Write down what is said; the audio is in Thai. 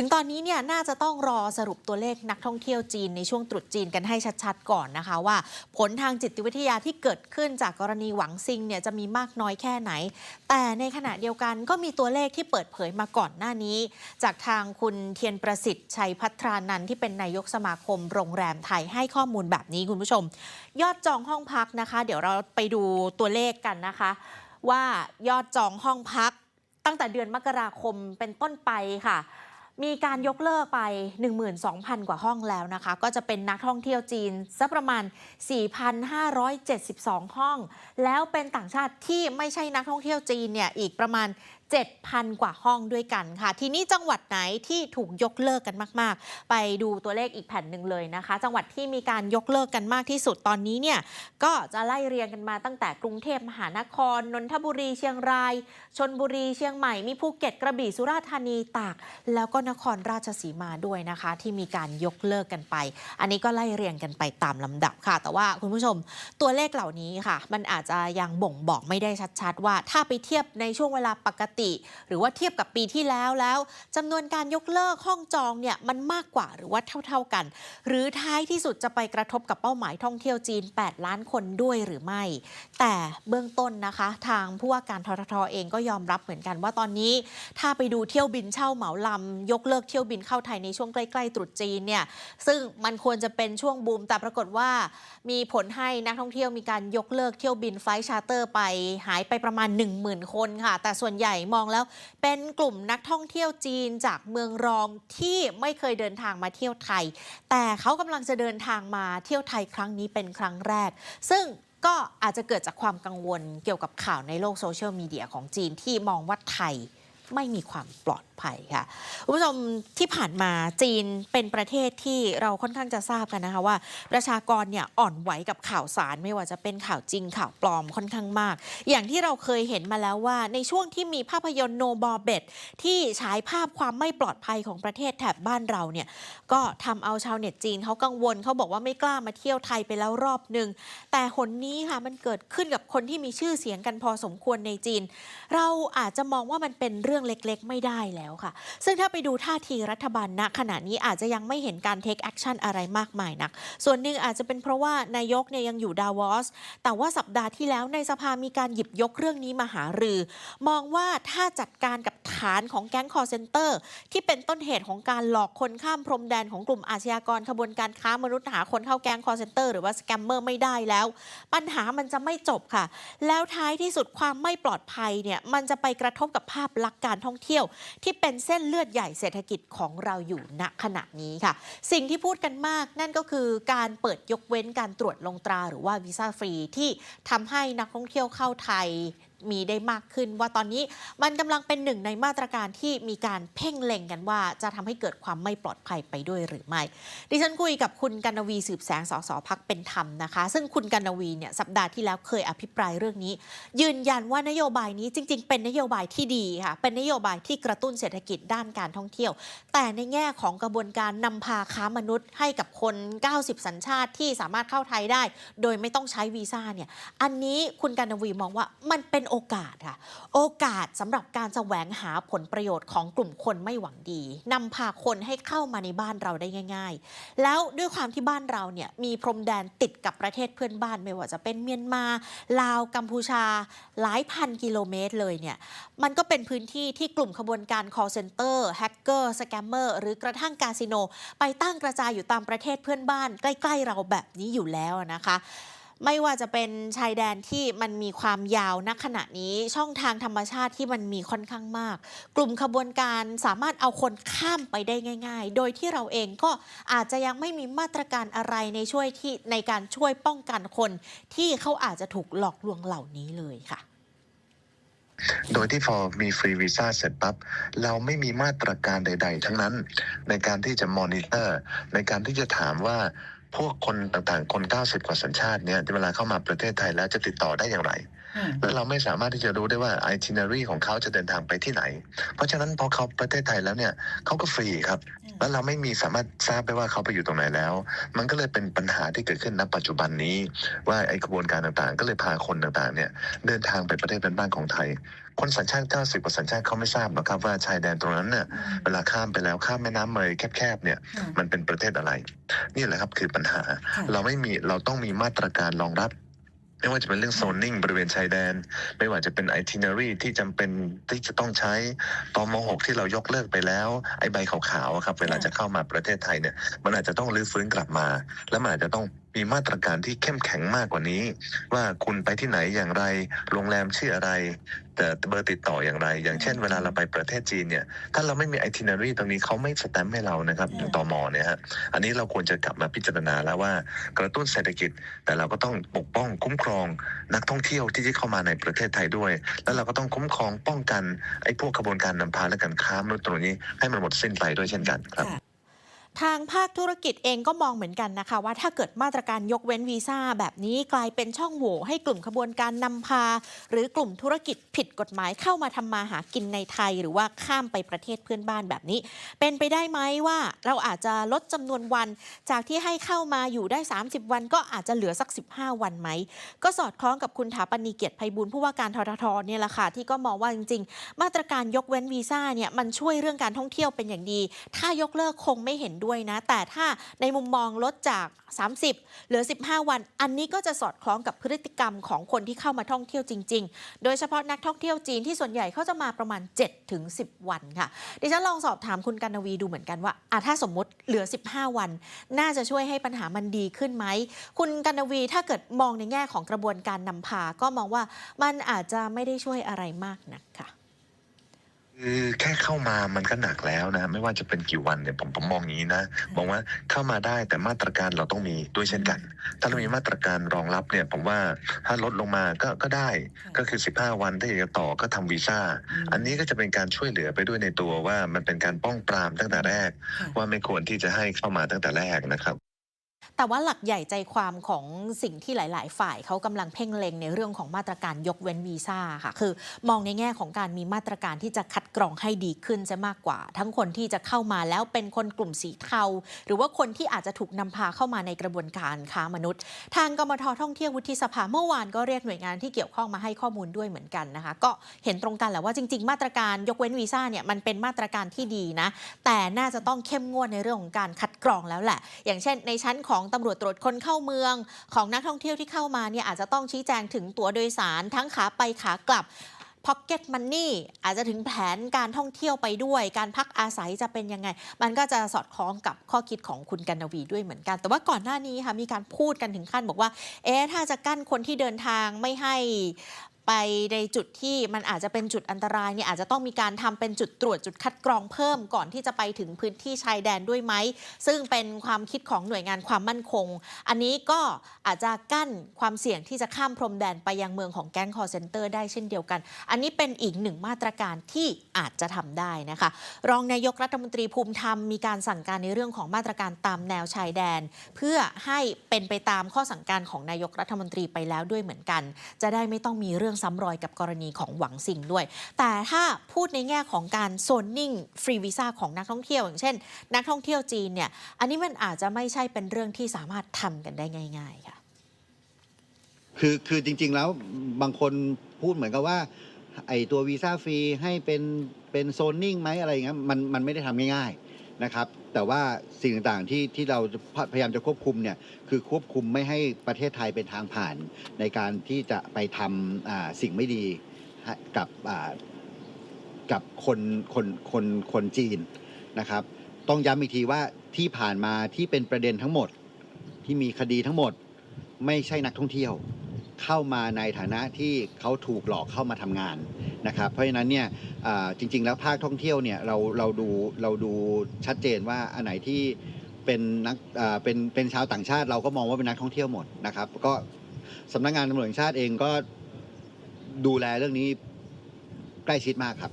ถึงตอนนี้เนี่ยน่าจะต้องรอสรุปตัวเลขนักท่องเที่ยวจีนในช่วงตรุษจีนกันให้ชัดๆก่อนนะคะว่า ผลทางจิตวิทยาที่เกิดขึ้นจากกรณีหวังซิงเนี่ยจะมีมากน้อยแค่ไหน แต่ในขณะเดียวกันก็มีตัวเลขที่เปิดเผยมาก่อนหน้านี้ จากทางคุณเทียนประสิทธิ์ชัยพัทรานันท์ที่เป็นนายกสมาคมโรงแรมไทยให้ข้อมูลแบบนี้คุณผู้ชม ยอดจองห้องพักนะคะ เดี๋ยวเราไปดูตัวเลขกันนะคะ ว่ายอดจองห้องพัก ตั้งแต่เดือนมกราคมเป็นต้นไปค่ะ มีการยกเลิกไป 12,000 กว่าห้องแล้วนะคะ ก็จะเป็นนักท่องเที่ยวจีนสักประมาณ 4,572 ห้อง แล้วเป็นต่างชาติที่ไม่ใช่นักท่องเที่ยวจีนเนี่ยอีกประมาณ 7,000 กว่าห้องด้วยกันค่ะ ทีนี้จังหวัดไหนที่ถูกยกเลิกกันมาก ๆ ไปดูตัวเลขอีกแผ่นหนึ่งเลยนะคะ จังหวัดที่มีการยกเลิกกันมากที่สุดตอนนี้เนี่ยก็จะไล่เรียงกันมาตั้งแต่กรุงเทพมหานคร นนทบุรีเชียงรายชนบุรีเชียงใหม่มีภูเก็ตกระบี่สุราษฎร์ธานีตาก แล้วก็นครราชสีมาด้วยนะคะ ที่มีการยกเลิกกันไป อันนี้ก็ไล่เรียงกันไปตามลำดับค่ะ แต่ว่าคุณผู้ชมตัวเลขเหล่านี้ค่ะ มันอาจจะยังบ่งบอกไม่ได้ชัดๆ ว่าถ้าไปเทียบในช่วงเวลาปกติหรือว่าเทียบกับปีที่แล้วแล้วจำนวนการยกเลิกห้องจองเนี่ยมันมากกว่าหรือว่าเท่า ๆกัน หรือท้ายที่สุดจะไปกระทบกับเป้าหมายท่องเที่ยวจีน 8 ล้านคนด้วยหรือไม่ แต่เบื้องต้นนะคะ ทางผู้ว่าการทททเองก็ยอมรับเหมือนกันว่าตอนนี้ ถ้าไปดูเที่ยวบินเช่าเหมาลำยกเลิกเที่ยวบินเข้าไทยในช่วงใกล้ๆตรุษจีนเนี่ยซึ่งมันควรจะเป็นช่วงบูมแต่ปรากฏว่า มีผลให้นักท่องเที่ยวมีการยกเลิกเที่ยวบินไฟล์ชาร์เตอร์ไปหายไปประมาณ 10,000 คนค่ะ แต่ส่วนใหญ่มองแล้ว เป็นกลุ่มนักท่องเที่ยวจีนจากเมืองรองที่ไม่เคยเดินทางมาเที่ยวไทย แต่เขากำลังจะเดินทางมาเที่ยวไทยครั้งนี้เป็นครั้งแรก ซึ่งก็อาจจะเกิดจากความกังวลเกี่ยวกับข่าวในโลกโซเชียลมีเดียของจีนที่มองว่าไทยไม่มีความปลอด ภัยค่ะคุณผู้ชมที่ผ่านมาจีนเป็นประเทศที่เราค่อนข้างจะทราบกันนะคะว่า ประชากรเนี่ยอ่อนไหวกับข่าวสารไม่ว่าจะเป็นข่าวจริงข่าวปลอมค่อนข้างมาก อย่างที่เราเคยเห็นมาแล้วว่า ในช่วงที่มีภาพยนตร์โนบอเบตที่ฉายภาพความไม่ปลอดภัยของประเทศแถบบ้านเราเนี่ยก็ทำเอาชาวเน็ตจีนเขากังวลเขาบอกว่าไม่กล้ามาเที่ยวไทยไปแล้วรอบหนึ่งแต่หนนี้ค่ะมันเกิดขึ้นกับคนที่มีชื่อเสียงกันพอสมควรในจีน เราอาจจะมองว่ามันเป็นเรื่องเล็กๆ ไม่ได้แล้วค่ะ ซึ่งถ้าไปดูท่าทีรัฐบาลณขณะนี้อาจจะยังไม่เห็นการ take action อะไรมากมายนัก ส่วนหนึ่งอาจจะเป็นเพราะว่านายกเนี่ยยังอยู่ดาวอส แต่ว่าสัปดาห์ที่แล้วในสภามีการหยิบยกเรื่องนี้มาหารือ มองว่าถ้าจัดการกับฐานของแก๊งคอร์เซนเตอร์ที่เป็นต้นเหตุของการหลอกคนข้ามพรมแดนของกลุ่มอาชญากรขบวนการค้ามนุษย์หาคนเข้าแก๊งคอร์เซนเตอร์หรือว่าสแกมเมอร์ไม่ได้แล้ว ปัญหามันจะไม่จบค่ะ แล้วท้ายที่สุดความไม่ปลอดภัยเนี่ยมันจะไปกระทบกับภาพลักษณ์การท่องเที่ยวที่เป็นเส้นเลือดใหญ่เศรษฐกิจของเราอยู่ณขณะนี้ค่ะ สิ่งที่พูดกันมากนั่นก็คือการเปิดยกเว้นการตรวจลงตราหรือว่าวีซ่าฟรีที่ทำให้นักท่องเที่ยวเข้าไทย มีได้มากขึ้น ว่าตอนนี้มันกำลังเป็นหนึ่งในมาตรการที่มีการเพ่งเล็งกันว่า จะทำให้เกิดความไม่ปลอดภัยไปด้วยหรือไม่ ดิฉันคุยกับคุณกันนวีสืบแสงสสพักเป็นธรรมนะคะ ซึ่งคุณกันนวีเนี่ยสัปดาห์ที่แล้วเคยอภิปรายเรื่องนี้ ยืนยันว่านโยบายนี้จริง ๆ เป็นนโยบายที่ดีค่ะเป็นนโยบายที่กระตุ้นเศรษฐกิจด้านการท่องเที่ยว แต่ในแง่ของกระบวนการนำพาค้ามนุษย์ ให้กับคน 90 สัญชาติที่สามารถเข้าไทยได้ โดยไม่ต้องใช้วีซ่าเนี่ยอันนี้คุณกันนวีมองว่ามันเป็นโอกาสค่ะ โอกาสสำหรับการแสวงหาผลประโยชน์ของกลุ่มคนไม่หวังดีนำพาคนให้เข้ามาในบ้านเราได้ง่าย ๆ แล้วด้วยความที่บ้านเราเนี่ยมีพรมแดนติดกับประเทศเพื่อนบ้านไม่ว่าจะเป็นเมียนมาลาวกัมพูชา หลายพันกิโลเมตรเลยเนี่ยมันก็เป็นพื้นที่ที่กลุ่มขบวนการ call center แฮกเกอร์สแกมเมอร์หรือกระทั่งคาสิโน ไปตั้งกระจายอยู่ตามประเทศเพื่อนบ้าน ใกล้ ๆ เราแบบนี้อยู่แล้วนะคะ ไม่ว่าจะเป็นชายแดนที่มันมีความยาวณขณะนี้ช่องทางธรรมชาติที่มันมีค่อนข้างมาก กลุ่มขบวนการสามารถเอาคนข้ามไปได้ง่าย ๆ โดยที่เราเองก็อาจจะยังไม่มีมาตรการอะไรในช่วยที่ในการช่วยป้องกันคนที่เขาอาจจะถูกหลอกลวงเหล่านี้เลยค่ะ โดยที่พอมีฟรีวีซ่าเสร็จปั๊บเราไม่มีมาตรการใด ๆ ทั้งนั้น ในการที่จะมอนิเตอร์ ในการที่จะถามว่า พวกคนต่างๆ คน 90 กว่าสัญชาติเนี่ยเวลาเข้ามาประเทศไทยแล้วจะติดต่อได้อย่างไร และเราไม่สามารถที่จะรู้ได้ว่า itinerary ของเขาจะเดินทางไปที่ไหน เพราะฉะนั้นพอเขาประเทศไทยแล้วเนี่ยเขาก็ฟรีครับ แล้วเราไม่มีสามารถทราบได้ว่าเขาไปอยู่ตรงไหนแล้ว มันก็เลยเป็นปัญหาที่เกิดขึ้นณปัจจุบันนี้ ว่าไอ้กระบวนการต่างๆ ก็เลยพาคนต่างๆเนี่ยเดินทางไปประเทศเป็นบ้านของไทยคนสัญชาติ 90กว่าสัญชาติเขาไม่ทราบหรอกครับว่าชายแดนตรงนั้นเนี่ยเวลาข้ามไปแล้วข้ามแม่น้ำเมยแคบๆเนี่ยค่ะมันเป็นประเทศอะไร นี่แหละครับคือปัญหาค่ะเราไม่มีเราต้องมีมาตรการรองรับ ไม่ว่าจะเป็นเรื่องโซนนิ่งบริเวณชายแดน ไม่ว่าจะเป็น itinerary ที่จำเป็นที่จะต้องใช้ตม6ที่เรายกเลิกไปแล้ว ไอ้ใบขาวๆอะครับ เวลาจะเข้ามาประเทศไทยเนี่ย มันอาจจะต้องรื้อฟื้นกลับมา แล้วมันอาจจะต้องมีมาตรการที่เข้มแข็งมากกว่านี้ ว่าคุณไปที่ไหนอย่างไร โรงแรมชื่ออะไรแต่ เบอร์ติดต่ออย่างไร อย่างเช่นเวลาเราไปประเทศจีนเนี่ยถ้าเราไม่มี itinerary ตรงนี้เขาไม่สแตมป์ให้เรานะครับอย่างตมเนี่ยฮะอันนี้เราควรจะกลับมาพิจารณาแล้วว่ากระตุ้นเศรษฐกิจ แต่เราก็ต้องปกป้องคุ้มครองนักท่องเที่ยวที่จะเข้ามาในประเทศไทยด้วย แล้วเราก็ต้องคุ้มครองป้องกันไอ้พวกขบวนการนำพาและการค้ามนุษย์ตรงนี้ให้มันหมดสิ้นไปด้วยเช่นกันครับค่ะ ทางภาคธุรกิจเองก็มองเหมือนกันนะคะ ว่าถ้าเกิดมาตรการยกเว้นวีซ่าแบบนี้กลายเป็นช่องโหว่ให้กลุ่มขบวนการนำพา หรือกลุ่มธุรกิจผิดกฎหมายเข้ามาทำมาหากินในไทย หรือว่าข้ามไปประเทศเพื่อนบ้านแบบนี้ เป็นไปได้ไหมว่าเราอาจจะลดจำนวนวัน จากที่ให้เข้ามาอยู่ได้ 30 วัน ก็อาจจะเหลือสัก 15 วันไหม ก็สอดคล้องกับคุณถาปณีเกียรติไพบูลย์ผู้ว่าการทททเนี่ยแหละค่ะที่ก็มองว่าจริง ๆ มาตรการยกเว้นวีซ่าเนี่ยมันช่วยเรื่องการท่องเที่ยวเป็นอย่างดี ถ้ายกเลิกคงไม่เห็นด้วยนะ แต่ถ้าในมุมมองลดจาก 30 เหลือ 15 วัน อันนี้ก็จะสอดคล้องกับพฤติกรรมของคนที่เข้ามาท่องเที่ยวจริง ๆ โดยเฉพาะนักท่องเที่ยวจีนที่ส่วนใหญ่เขาจะมาประมาณ7ถึง10 วันค่ะ ดิฉันลองสอบถามคุณกันวีดูเหมือนกันว่าอะถ้าสมมติเหลือ 15 วัน น่าจะช่วยให้ปัญหามันดีขึ้นไหม คุณกันวีถ้าเกิดมองในแง่ของกระบวนการนำพา ก็มองว่ามันอาจจะไม่ได้ช่วยอะไรมากนักค่ะ คือแค่เข้ามามันก็หนักแล้วนะ ไม่ว่าจะเป็นกี่วันเนี่ยผมผมมองอย่างนี้นะมองว่าเข้ามาได้แต่มาตรการเราต้องมีด้วยเช่นกัน ถ้าเรามีมาตรการรองรับเนี่ยผมว่าถ้าลดลงมาก็ก็ได้ก็คือ 15 วันถ้าอยากจะต่อก็ทำวีซ่าอันนี้ก็จะเป็นการช่วยเหลือไปด้วยในตัวว่ามันเป็นการป้องปรามตั้งแต่แรกค่ะว่าไม่ควรที่จะให้เข้ามาตั้งแต่แรกนะครับ แต่ว่าหลักใหญ่ใจความของสิ่งที่หลาย ๆ ฝ่ายเขากำลังเพ่งเล็งในเรื่องของมาตรการยกเว้นวีซ่าค่ะ คือมองในแง่ของการมีมาตรการที่จะคัดกรองให้ดีขึ้นจะมากกว่า ทั้งคนที่จะเข้ามาแล้วเป็นคนกลุ่มสีเทา หรือว่าคนที่อาจจะถูกนำพาเข้ามาในกระบวนการค้ามนุษย์ ทางกมทท่องเที่ยววุฒิสภาเมื่อวานก็เรียกหน่วยงานที่เกี่ยวข้องมาให้ข้อมูลด้วยเหมือนกันนะคะ ก็เห็นตรงกันแหละว่าจริง ๆ มาตรการยกเว้นวีซ่าเนี่ยมันเป็นมาตรการที่ดีนะ แต่น่าจะต้องเข้มงวดในเรื่องของการคัดกรองแล้วแหละ อย่างเช่น ในชั้นของตำรวจตรวจคนเข้าเมือง ของนักท่องเที่ยวที่เข้ามาเนี่ยอาจจะต้องชี้แจงถึงตั๋วโดยสารทั้งขาไปขากลับ Pocket Money อาจจะถึงแผนการท่องเที่ยวไปด้วย การพักอาศัยจะเป็นยังไง มันก็จะสอดคล้องกับข้อคิดของคุณกันนวีด้วยเหมือนกัน แต่ว่าก่อนหน้านี้ค่ะมีการพูดกันถึงขั้นบอกว่า เอ๊ะถ้าจะกั้นคนที่เดินทางไม่ให้ ไปในจุดที่มันอาจจะเป็นจุดอันตรายเนี่ยอาจจะต้องมีการทำเป็นจุดตรวจจุดคัดกรองเพิ่มก่อนที่จะไปถึงพื้นที่ชายแดนด้วยไหม ซึ่งเป็นความคิดของหน่วยงานความมั่นคง อันนี้ก็อาจจะกั้นความเสี่ยงที่จะข้ามพรมแดนไปยังเมืองของแก๊งคอร์เซนเตอร์ได้เช่นเดียวกัน อันนี้เป็นอีกหนึ่งมาตรการที่อาจจะทำได้นะคะ รองนายกรัฐมนตรีภูมิธรรมมีการสั่งการในเรื่องของมาตรการตามแนวชายแดน เพื่อให้เป็นไปตามข้อสั่งการของนายกรัฐมนตรีไปแล้วด้วยเหมือนกัน จะได้ไม่ต้องมีเรื่องซ้ำรอยกับกรณีของหวังสิ่งด้วย แต่ถ้าพูดในแง่ของการโซนนิ่งฟรีวีซ่าของนักท่องเที่ยว อย่างเช่น นักท่องเที่ยวจีนเนี่ยอันนี้มันอาจจะไม่ใช่เป็นเรื่องที่สามารถทำกันได้ง่าย ๆ ค่ะ คือคือจริง ๆแล้วบางคนพูดเหมือนกับว่าไอตัววีซ่าฟรีให้เป็นเป็นโซนนิ่งไหมอะไรอย่างเงี้ยมันมันไม่ได้ทำง่ายๆ นะครับ แต่ว่าสิ่งต่างๆที่ที่เราพยายามจะควบคุมเนี่ยคือควบคุมไม่ให้ประเทศไทยเป็นทางผ่านในการที่จะไปทำอ่าสิ่งไม่ดีให้กับอ่ากับคนคนคนคนจีนนะครับ ต้องย้ำอีกทีว่าที่ผ่านมาที่เป็นประเด็นทั้งหมดที่มีคดีทั้งหมด ไม่ใช่นักท่องเที่ยว เข้ามาในฐานะที่เขาถูกหลอกเข้ามาทำงานนะครับเพราะฉะนั้นเนี่ยจริง ๆ แล้วภาคท่องเที่ยวเนี่ยเราเราดูเราดูชัดเจนว่าอันไหนที่เป็นนักเป็นเป็นชาวต่างชาติ เราก็มองว่าเป็นนักท่องเที่ยวหมดนะครับ ก็สำนักงานตำรวจแห่งชาติเองก็ดูแลเรื่องนี้ใกล้ชิดมากครับ